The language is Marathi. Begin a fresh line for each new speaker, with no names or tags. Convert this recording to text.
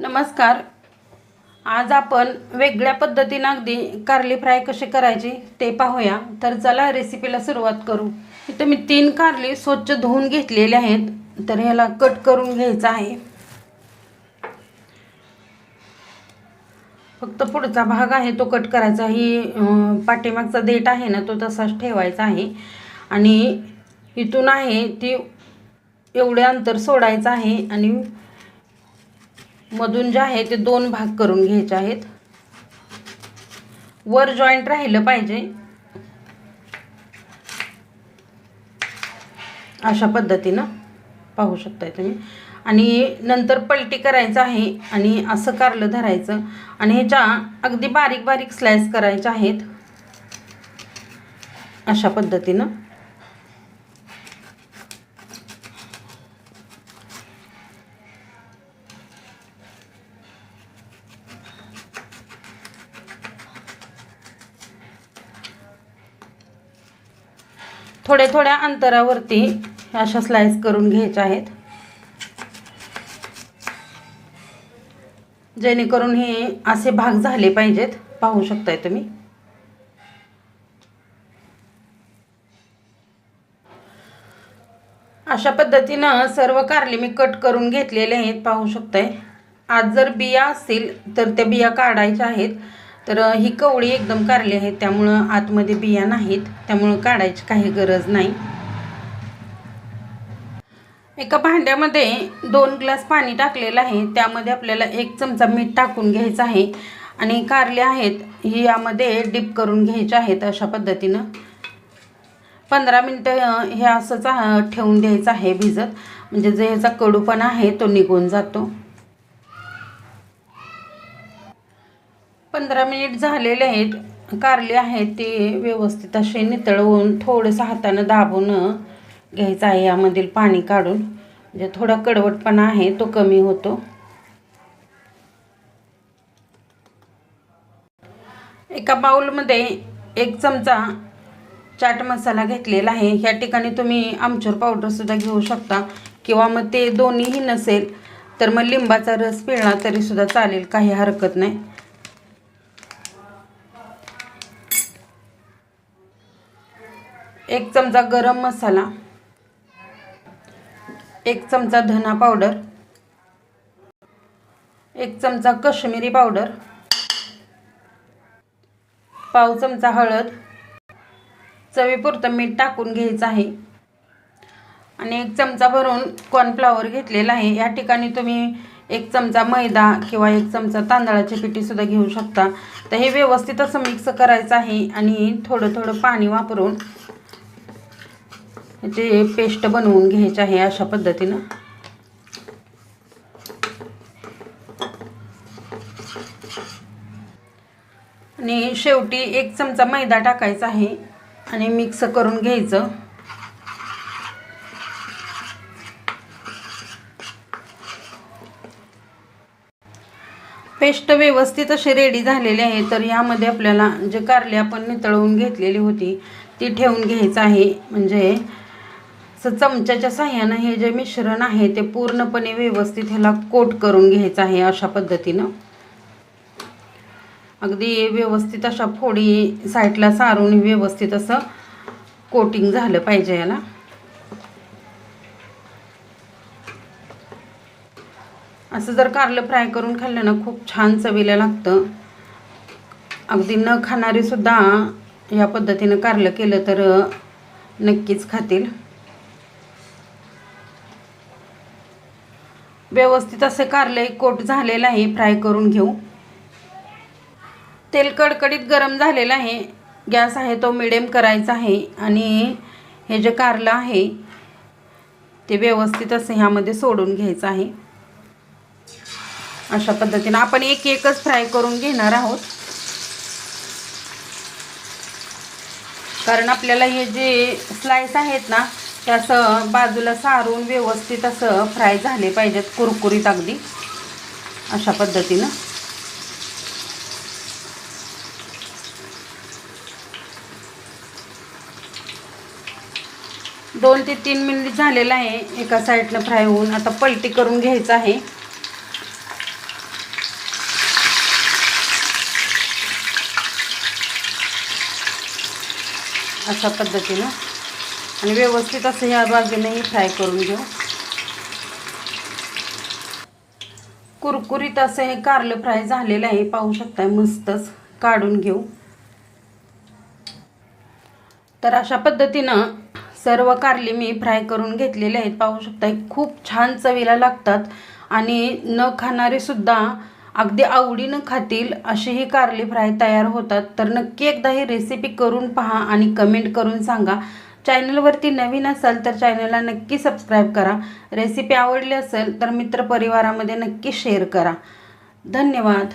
नमस्कार. आज आपण वेगळ्या पद्धतीनं अगदी कारली फ्राय कशी करायची ते पाहूया. तर चला रेसिपीला सुरुवात करू. इथं मी तीन कारली स्वच्छ धुवून घेतलेले आहेत. तर ह्याला कट करून घ्यायचं आहे. फक्त पुढचा भाग आहे तो कट करायचा. ही पाठीमागचा देठ आहे ना तो तसाच ठेवायचा आहे. आणि इथून आहे ती एवढे अंतर सोडायचं आहे. आणि मधून जे आहे ते दोन भाग करून घ्यायचे आहेत. वर जॉईंट राहिलं पाहिजे. अशा पद्धतीनं पाहू शकताय तुम्ही. आणि नंतर पलटी करायचं आहे आणि असं कारलं धरायचं. आणि ह्याच्या अगदी बारीक बारीक स्लाइस करायच्या आहेत. अशा पद्धतीनं. थोड्या थोड्या अंतरावरती अशा स्लाइस करून घ्यायच्या आहेत. जेणेकरून हे असे भाग झाले पाहिजेत. पाहू शकताय तुम्ही. अशा पद्धतीनं सर्व कारले मी कट करून घेतलेले आहेत. पाहू शकताय. आज जर बिया असतील तर त्या बिया काढायच्या आहेत. तर ही कवळी एकदम कारली आहे. त्यामुळं आतमध्ये बिया नाहीत. त्यामुळं काढायची काही गरज नाही. एका भांड्यामध्ये दोन ग्लास पाणी टाकलेलं आहे. त्यामध्ये आपल्याला एक चमचा मीठ टाकून घ्यायचं आहे. आणि कारले आहेत ही यामध्ये डिप करून घ्यायचे आहेत अशा पद्धतीनं. पंधरा मिनटं हे असंच ठेवून द्यायचं आहे भिजत. म्हणजे जे ह्याचा कडूपणा आहे तो निघून जातो. पंधरा मिनिट झालेले आहेत. कारले आहेत ते व्यवस्थित असे नितळवून थोडंसं हातानं दाबून घ्यायचं आहे यामधील पाणी काढून. म्हणजे थोडा कडवटपणा आहे तो कमी होतो. एका बाऊलमध्ये एक चमचा चाट मसाला घेतलेला आहे. ह्या ठिकाणी तुम्ही आमचूर पावडरसुद्धा घेऊ शकता किंवा मग ते दोन्हीही नसेल तर मग लिंबाचा रस पिळला तरीसुद्धा चालेल काही हरकत नाही. एक चमचा गरम मसाला एक चमचा धना पावडर एक चमचा कश्मीरी पावडर पाव चमचा हळद चवीपुरतं मीठ टाकून घ्यायचं आहे. आणि एक चमचा भरून कॉर्नफ्लावर घेतलेला आहे. या ठिकाणी तुम्ही एक चमचा मैदा किंवा एक चमचा तांदळाची पिठीसुद्धा घेऊ शकता. तर हे व्यवस्थित असं मिक्स करायचं आहे आणि थोडं थोडं पाणी वापरून ते पेस्ट बनवून घ्यायचे आहे अशा पद्धतीनं. आणि शेवटी एक चमचा मैदा टाकायचा आहे आणि मिक्स करून घ्यायचं. पेस्ट व्यवस्थित अशी रेडी झालेली आहे तर यामध्ये आपल्याला जे कारले आपण नितळवून घेतलेली होती ती ठेवून घ्यायचं आहे. म्हणजे असं चमच्याच्या साह्यानं हे जे मिश्रण आहे ते पूर्णपणे व्यवस्थित ह्याला कोट करून घ्यायचं आहे अशा पद्धतीनं. अगदी व्यवस्थित अशा फोडी साईडला सारून व्यवस्थित असं कोटिंग झालं पाहिजे याला असं जर कारलं फ्राय करून खाल्लं ना खूप छान चवीला लागतं. अगदी न खाणारीसुद्धा या पद्धतीनं कारलं केलं तर नक्कीच खातील. व्यवस्थित असे कारले कोट झालेलं आहे फ्राय करून घेऊ. तेल कडकडीत गरम झालेलं आहे. गॅस आहे तो मिडियम करायचा आहे. आणि हे जे कारलं आहे ते व्यवस्थित असं ह्यामध्ये सोडून घ्यायचं आहे. अशा पद्धतीनं आपण एक एकच फ्राय करून घेणार आहोत. कारण आपल्याला हे जे स्लाइस आहेत ना त्यासं बाजूला सारून व्यवस्थित असं फ्राय झाले पाहिजेत कुरकुरीत अगदी. अशा पद्धतीनं. दोन ते तीन मिनिट झालेलं आहे एका साईडनं फ्राय होऊन. आता पलटी करून घ्यायचं आहे. अशा पद्धतीनं. आणि व्यवस्थित असं या बाजूनेही फ्राय करून घेऊ. कुरकुरीत असं हे कारलं फ्राय झालेलं आहे पाहू शकताय मस्तच काढून घेऊ. तर अशा पद्धतीनं सर्व कारली मी फ्राय करून घेतलेले आहेत. पाहू शकताय खूप छान चवीला लागतात आणि न खाणारे सुद्धा अगदी आवडीनं खातील अशी ही कारली फ्राय तयार होतात. तर नक्की एकदा ही रेसिपी करून पहा आणि कमेंट करून सांगा. चॅनलवरती नवीन असाल तर चॅनलला नक्की सबस्क्राईब करा. रेसिपी आवडली असेल तर मित्रपरिवारामध्ये नक्की शेअर करा. धन्यवाद.